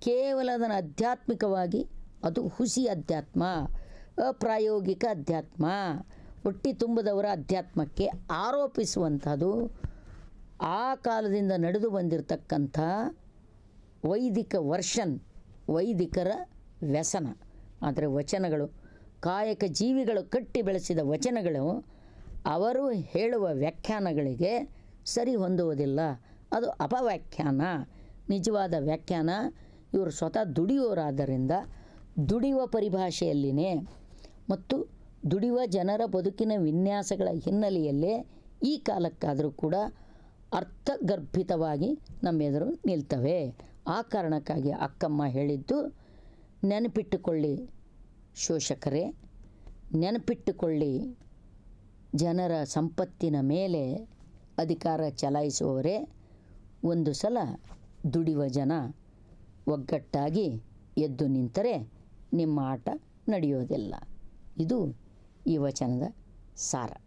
ಕೇವಲ ಅದನ್ನು ಆಧ್ಯಾತ್ಮಿಕವಾಗಿ, ಅದು ಹುಸಿ ಅಧ್ಯಾತ್ಮ, ಅಪ್ರಾಯೋಗಿಕ ಅಧ್ಯಾತ್ಮ, ಹೊಟ್ಟಿ ತುಂಬದವರ ಅಧ್ಯಾತ್ಮಕ್ಕೆ ಆರೋಪಿಸುವಂಥದ್ದು ಆ ಕಾಲದಿಂದ ನಡೆದು ಬಂದಿರತಕ್ಕಂಥ ವೈದಿಕ ವರ್ಷನ್, ವೈದಿಕರ ವ್ಯಸನ. ಆದರೆ ವಚನಗಳು, ಕಾಯಕ ಜೀವಿಗಳು ಕಟ್ಟಿ ಬೆಳೆಸಿದ ವಚನಗಳು, ಅವರು ಹೇಳುವ ವ್ಯಾಖ್ಯಾನಗಳಿಗೆ ಸರಿ ಹೊಂದುವುದಿಲ್ಲ. ಅದು ಅಪವ್ಯಾಖ್ಯಾನ, ನಿಜವಾದ ವ್ಯಾಖ್ಯಾನ. ಇವರು ಸ್ವತಃ ದುಡಿಯೋರಾದ್ದರಿಂದ ದುಡಿಯುವ ಪರಿಭಾಷೆಯಲ್ಲಿನೇ ಮತ್ತು ದುಡಿಯುವ ಜನರ ಬದುಕಿನ ವಿನ್ಯಾಸಗಳ ಹಿನ್ನೆಲೆಯಲ್ಲೇ ಈ ಕಾಲಕ್ಕಾದರೂ ಕೂಡ ಅರ್ಥಗರ್ಭಿತವಾಗಿ ನಮ್ಮೆದುರು ನಿಲ್ತವೆ. ಆ ಕಾರಣಕ್ಕಾಗಿ ಅಕ್ಕಮ್ಮ ಹೇಳಿದ್ದು, ನೆನಪಿಟ್ಟುಕೊಳ್ಳಿ ಶೋಷಕರೇ, ನೆನಪಿಟ್ಟುಕೊಳ್ಳಿ ಜನರ ಸಂಪತ್ತಿನ ಮೇಲೆ ಅಧಿಕಾರ ಚಲಾಯಿಸುವವರೇ ಒಂದು ಸಲ ದುಡಿಯುವ ಜನ ಒಗ್ಗಟ್ಟಾಗಿ ಎದ್ದು ನಿಂತರೆ ನಿಮ್ಮ ಆಟ ನಡೆಯೋದಿಲ್ಲ. ಇದು ಈ ವಚನದ ಸಾರ.